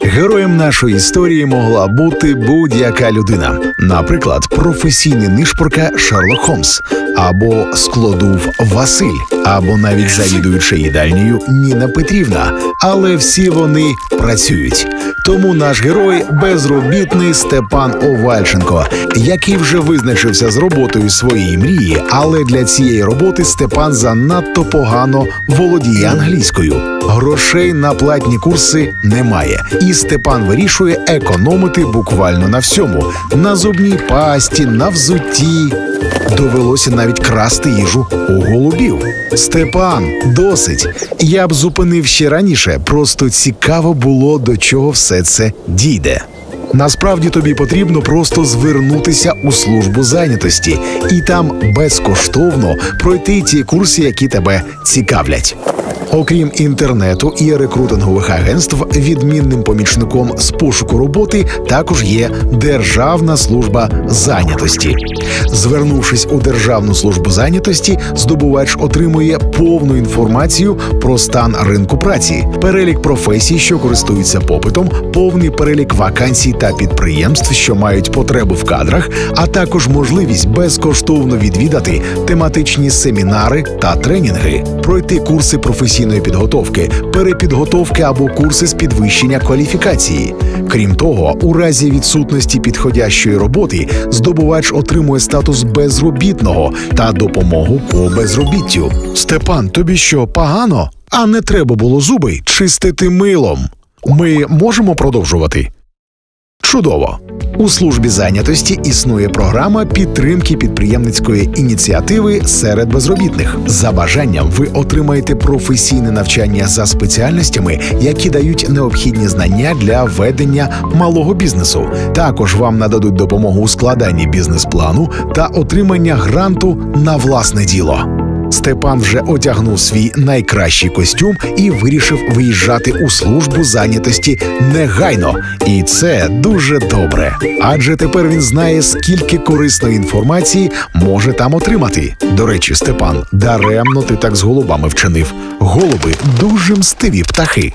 Героєм нашої історії могла бути будь-яка людина, наприклад, професійний нишпорка Шерлок Холмс, або складув Василь, або навіть завідуюча їдальнею Ніна Петрівна. Але всі вони працюють. Тому наш герой безробітний Степан Овальченко, який вже визначився з роботою своєї мрії, але для цієї роботи Степан занадто погано володіє англійською. Грошей на платні курси немає, і Степан вирішує економити буквально на всьому: на зубній пасті, на взутті. Довелося навіть красти їжу у голубів. Степан, досить. Я б зупинив ще раніше. Просто цікаво було, до чого все це дійде. Насправді тобі потрібно просто звернутися у службу зайнятості і там безкоштовно пройти ті курси, які тебе цікавлять. Окрім інтернету і рекрутингових агентств, відмінним помічником з пошуку роботи також є Державна служба зайнятості. Звернувшись у Державну службу зайнятості, здобувач отримує повну інформацію про стан ринку праці, перелік професій, що користуються попитом, повний перелік вакансій та підприємств, що мають потребу в кадрах, а також можливість безкоштовно відвідати тематичні семінари та тренінги, пройти курси професійної підготовки, перепідготовки або курси з підвищення кваліфікації. Крім того, у разі відсутності підходящої роботи здобувач отримує статус безробітного та допомогу по безробіттю. Степан, тобі що погано? А не треба було зуби чистити милом. Ми можемо продовжувати. Чудово! У службі зайнятості існує програма підтримки підприємницької ініціативи серед безробітних. За бажанням ви отримаєте професійне навчання за спеціальностями, які дають необхідні знання для ведення малого бізнесу. Також вам нададуть допомогу у складанні бізнес-плану та отримання гранту на власне діло. Степан вже одягнув свій найкращий костюм і вирішив виїжджати у службу зайнятості негайно. І це дуже добре. Адже тепер він знає, скільки корисної інформації може там отримати. До речі, Степан, даремно ти так з голубами вчинив. Голуби дуже мстиві птахи.